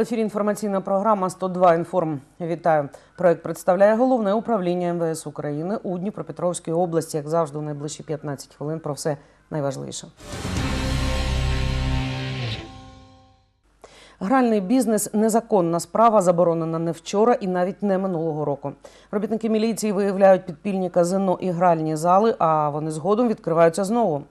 Ефірі інформаційна програма «102 інформ. Вітаю. Проект представляє головне управління МВС України у Дніпропетровській області. Як завжди, у найближчі 15 хвилин про все найважливіше. Гральний бізнес незаконна справа, заборонена не вчора і навіть не минулого року. Робітники міліції виявляють підпільні казино і гральні зали, а вони згодом відкриваються знову.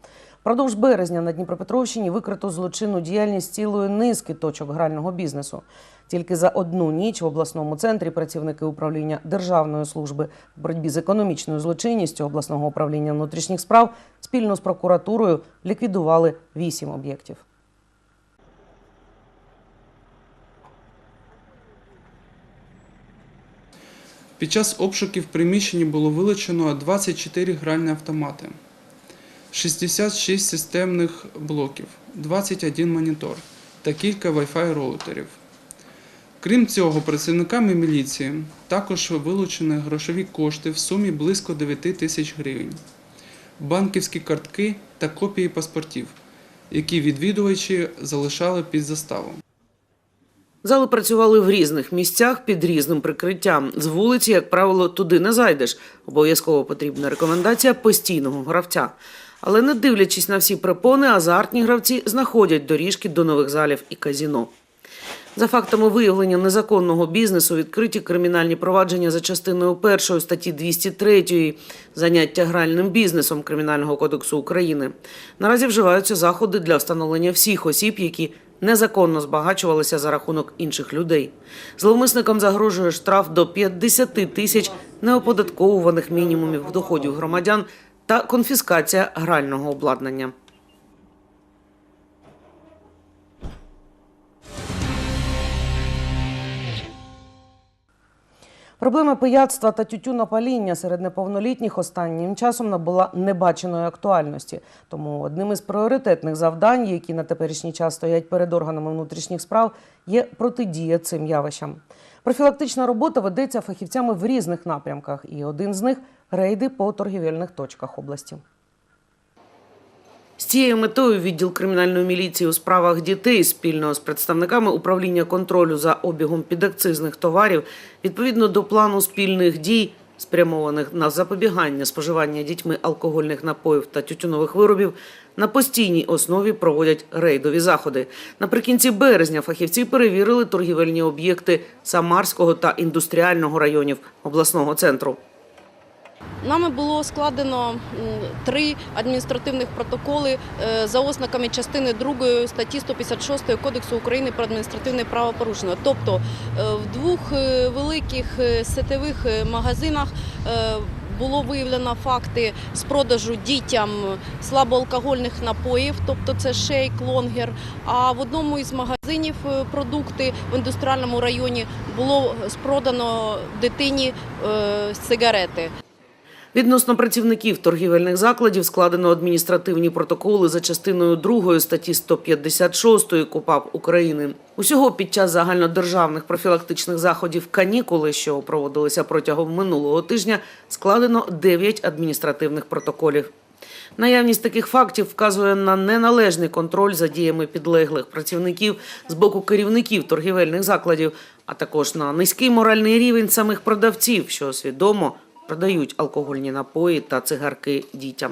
Продовж березня на Дніпропетровщині викрито злочинну діяльність цілої низки точок грального бізнесу. Тільки за одну ніч в обласному центрі працівники управління Державної служби в боротьбі з економічною злочинністю обласного управління внутрішніх справ спільно з прокуратурою ліквідували вісім об'єктів. Під час обшуків в приміщенні було вилучено 24 гральні автомати, 66 системних блоків, 21 монітор та кілька Wi-Fi роутерів. Крім цього, працівниками міліції також вилучені грошові кошти в сумі близько 9 тисяч гривень, банківські картки та копії паспортів, які відвідувачі залишали під заставом. Зали працювали в різних місцях під різним прикриттям. З вулиці, як правило, туди не зайдеш. Обов'язково потрібна рекомендація постійного гравця. Але не дивлячись на всі препони, азартні гравці знаходять доріжки до нових залів і казіно. За фактами виявлення незаконного бізнесу відкриті кримінальні провадження за частиною першої статті 203 заняття гральним бізнесом Кримінального кодексу України. Наразі вживаються заходи для встановлення всіх осіб, які незаконно збагачувалися за рахунок інших людей. Зловмисникам загрожує штраф до 50 тисяч неоподатковуваних мінімумів доходів громадян та конфіскація грального обладнання. Проблема пияцтва та тютюнопаління серед неповнолітніх останнім часом набула небаченої актуальності. Тому одним із пріоритетних завдань, які на теперішній час стоять перед органами внутрішніх справ, є протидія цим явищам. Профілактична робота ведеться фахівцями в різних напрямках, і один з них рейди по торгівельних точках області. З цією метою відділ кримінальної міліції у справах дітей спільно з представниками управління контролю за обігом підакцизних товарів відповідно до плану спільних дій, спрямованих на запобігання споживання дітьми алкогольних напоїв та тютюнових виробів, на постійній основі проводять рейдові заходи. Наприкінці березня фахівці перевірили торгівельні об'єкти Самарського та індустріального районів обласного центру. Нами було складено три адміністративних протоколи е, за ознаками частини 2 статті 156 Кодексу України про адміністративне правопорушення. Тобто е, в двох е, великих сетевих магазинах було виявлено факти з продажу дітям слабоалкогольних напоїв, тобто це шейк, лонгер. А в одному із магазинів продукти в індустріальному районі було спродано дитині сигарети. Відносно працівників торгівельних закладів складено адміністративні протоколи за частиною 2 статті 156 КУПАП України. Усього під час загальнодержавних профілактичних заходів канікули, що проводилися протягом минулого тижня, складено 9 адміністративних протоколів. Наявність таких фактів вказує на неналежний контроль за діями підлеглих працівників з боку керівників торгівельних закладів, а також на низький моральний рівень самих продавців, що свідомо продають алкогольні напої та цигарки дітям.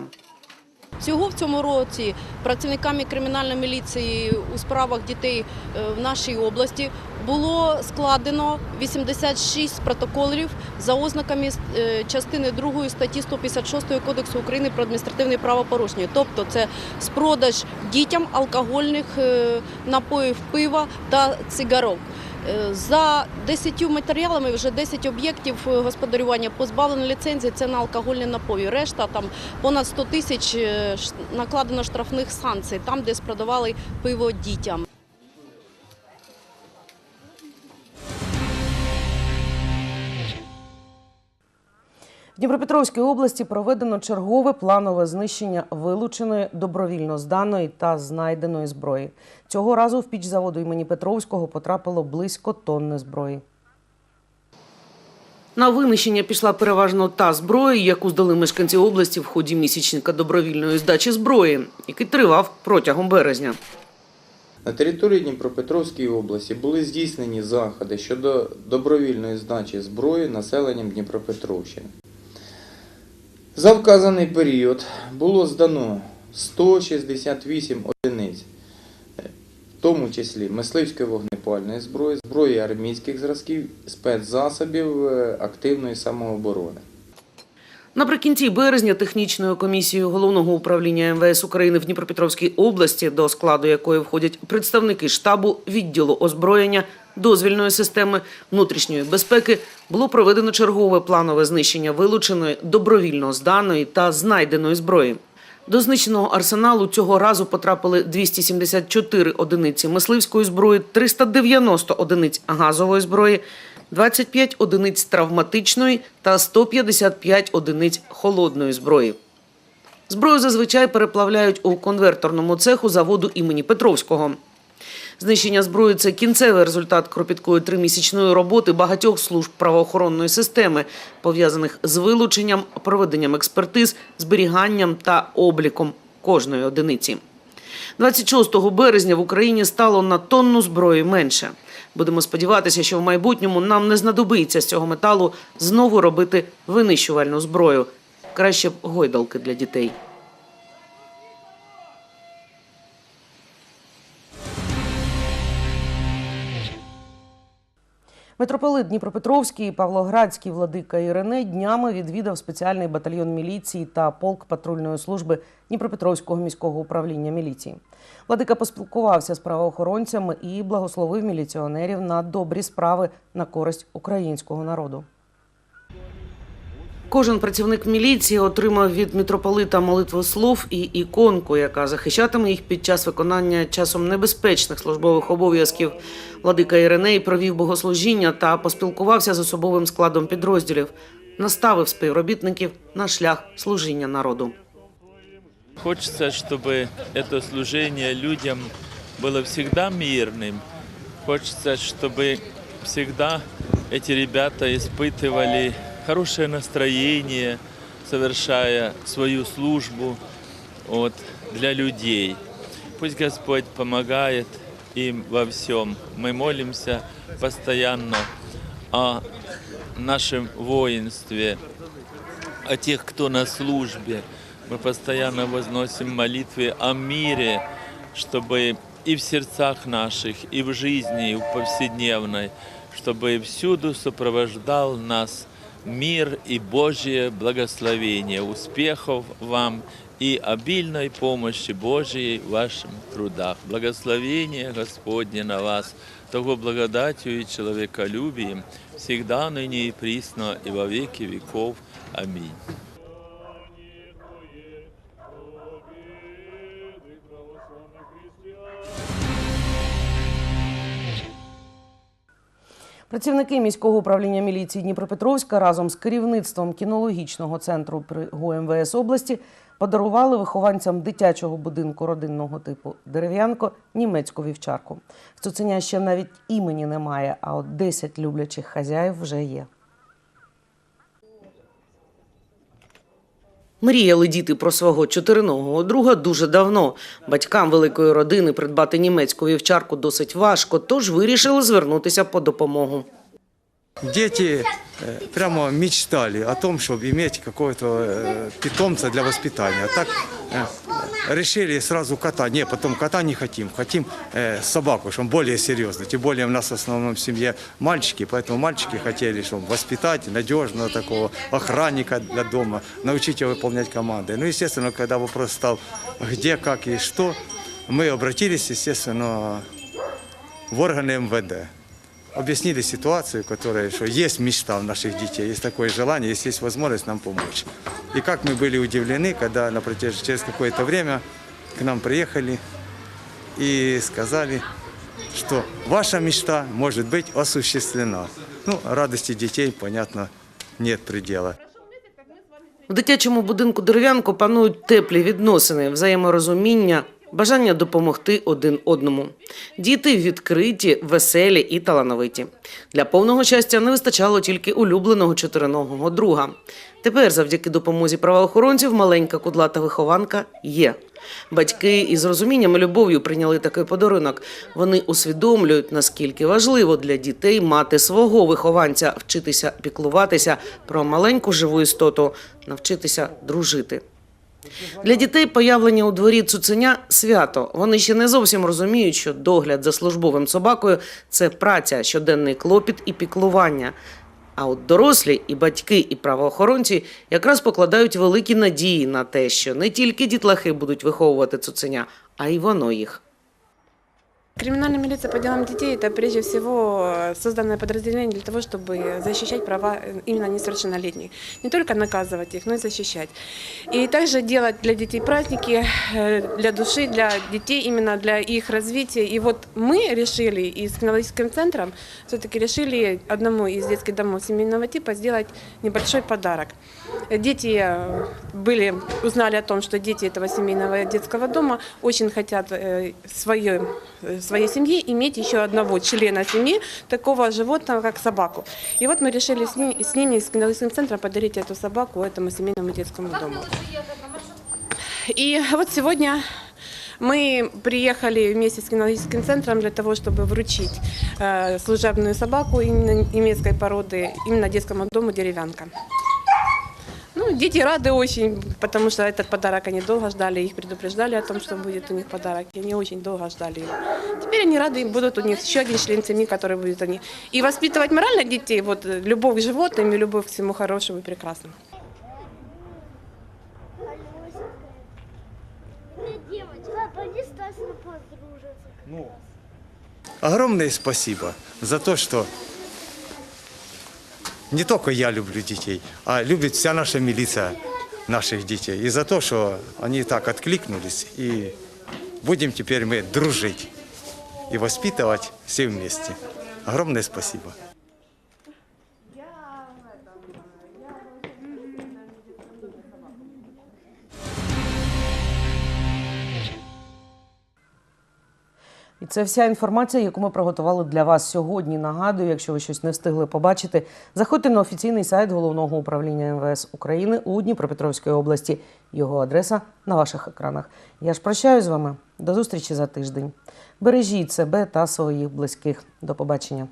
Всього в цьому році працівниками кримінальної міліції у справах дітей е, в нашій області було складено 86 протоколів за ознаками е, частини 2 статті 156 Кодексу України про адміністративне правопорушення. Тобто це спродаж дітям алкогольних е, напоїв пива та цигарок. Е, За 10 матеріалами вже 10 об'єктів е, господарювання позбавлено ліцензії це на алкогольні напої. Решта там понад 100 тисяч е, накладено штрафних санкцій, там, де спродавали пиво дітям. В Дніпропетровській області проведено чергове планове знищення вилученої добровільно зданої та знайденої зброї. Цього разу в піч заводу імені Петровського потрапило близько тонни зброї. На винищення пішла переважно та зброя, яку здали мешканці області в ході місячника добровільної здачі зброї, який тривав протягом березня. На території Дніпропетровської області були здійснені заходи щодо добровільної здачі зброї населенням Дніпропетровщини. За вказаний період було здано 168 одиниць, в тому числі мисливської вогнепальної зброї, зброї армійських зразків, спецзасобів е, активної самооборони. Наприкінці березня технічною комісією головного управління МВС України в Дніпропетровській області, до складу якої входять представники штабу відділу озброєння, дозвільної системи внутрішньої безпеки, було проведено чергове планове знищення вилученої, добровільно зданої та знайденої зброї. До знищеного арсеналу цього разу потрапили 274 одиниці мисливської зброї, 390 одиниць газової зброї, 25 одиниць травматичної та 155 одиниць холодної зброї. Зброю зазвичай переплавляють у конверторному цеху заводу імені Петровського. Знищення зброї це кінцевий результат кропіткої тримісячної роботи багатьох служб правоохоронної системи, пов'язаних з вилученням, проведенням експертиз, зберіганням та обліком кожної одиниці. 26 березня в Україні стало на тонну зброї менше. Будемо сподіватися, що в майбутньому нам не знадобиться з цього металу знову робити винищувальну зброю. Краще б гойдалки для дітей. Митрополит Дніпропетровський Павлоградський владика Ірини днями відвідав спеціальний батальйон міліції та полк патрульної служби Дніпропетровського міського управління міліції. Владика поспілкувався з правоохоронцями і благословив міліціонерів на добрі справи на користь українського народу. Кожен працівник міліції отримав від митрополита молитву слов і іконку, яка захищатиме їх під час виконання часом небезпечних службових обов'язків. Владика Іриней провів богослужіння та поспілкувався з особовим складом підрозділів, наставив співробітників на шлях служіння народу. Хочется, чтобы это служение людям было всегда мирным. Хочется, чтобы всегда эти ребята испытывали хорошее настроение, совершая свою службу вот, для людей. Пусть Господь помогает им во всем. Мы молимся постоянно о нашем воинстве, о тех, кто на службе. Мы постоянно возносим молитвы о мире, чтобы и в сердцах наших, и в жизни, и в повседневной, чтобы всюду сопровождал нас мир и Божье благословение. Успехов вам и обильной помощи Божьей в ваших трудах. Благословение Господне на вас, того благодатью и человеколюбием, всегда, ныне и присно, и во веки веков. Аминь. Працівники міського управління міліції Дніпропетровська разом з керівництвом кінологічного центру при ГУМВС області подарували вихованцям дитячого будинку родинного типу дерев'янко німецьку вівчарку. В цуценя ще навіть імені немає, а от 10 люблячих хазяїв вже є. Мріяли діти про свого чотириногого друга дуже давно. Батькам великої родини придбати німецьку вівчарку досить важко, тож вирішили звернутися по допомогу. Дети э, прямо мечтали о том, чтобы иметь какого-то э, питомца для воспитания. Так э, решили сразу кота. Не, потом кота не хотим. Хотим э, собаку, чтобы более серьезно. Тем более у нас в основном в семье мальчики, поэтому мальчики хотели, чтобы воспитать надежного такого охранника для дома, научить его выполнять команды. Ну, естественно, когда вопрос стал где, как и что, мы обратились, естественно, в органы МВД объяснили ситуацию, которая, что есть мечта у наших детей, есть такое желание, есть, есть возможность нам помочь. И как мы были удивлены, когда на протяж... через какое-то время к нам приехали и сказали, что ваша мечта может быть осуществлена. Ну, радости детей, понятно, нет предела. В дитячому будинку дерев'янко панують теплі відносини, взаєморозуміння, бажання допомогти один одному. Діти відкриті, веселі і талановиті. Для повного щастя не вистачало тільки улюбленого чотириногого друга. Тепер, завдяки допомозі правоохоронців, маленька кудлата вихованка є. Батьки із розумінням і любов'ю прийняли такий подарунок. Вони усвідомлюють, наскільки важливо для дітей мати свого вихованця, вчитися піклуватися про маленьку живу істоту, навчитися дружити. Для дітей появлення у дворі цуценя свято. Вони ще не зовсім розуміють, що догляд за службовим собакою це праця, щоденний клопіт і піклування. А от дорослі і батьки, і правоохоронці якраз покладають великі надії на те, що не тільки дітлахи будуть виховувати цуценя, а й воно їх. Криминальная милиция по делам детей – это прежде всего э, созданное подразделение для того, чтобы защищать права э, именно несовершеннолетних. Не только наказывать их, но и защищать. И также делать для детей праздники, э, для души, для детей, именно для их развития. И вот мы решили и с кинологическим центром все-таки решили одному из детских домов семейного типа сделать небольшой подарок. Дети были, узнали о том, что дети этого семейного детского дома очень хотят свое, своей семье иметь еще одного члена семьи, такого животного, как собаку. И вот мы решили с, ними, с ними, с кинологическим центром подарить эту собаку этому семейному детскому дому. И вот сегодня мы приехали вместе с кинологическим центром для того, чтобы вручить э, служебную собаку именно немецкой породы именно детскому дому «Деревянка». Ну, дети рады очень, потому что этот подарок они долго ждали, их предупреждали о том, что будет у них подарок, и они очень долго ждали его. Теперь они рады, будут у них еще один член семьи, который будет они. И воспитывать морально детей, вот э, любовь к животным и любовь к всему хорошему и прекрасному. Подружиться. Огромное спасибо за то, что не только я люблю детей, а любит вся наша милиция наших детей. И за то, что они так откликнулись, и будем теперь мы дружить и воспитывать все вместе. Огромное спасибо. І це вся інформація, яку ми приготували для вас сьогодні. Нагадую, якщо ви щось не встигли побачити, заходьте на офіційний сайт головного управління МВС України у Дніпропетровській області. Його адреса на ваших екранах. Я ж прощаюсь з вами. До зустрічі за тиждень. Бережіть себе та своїх близьких. До побачення.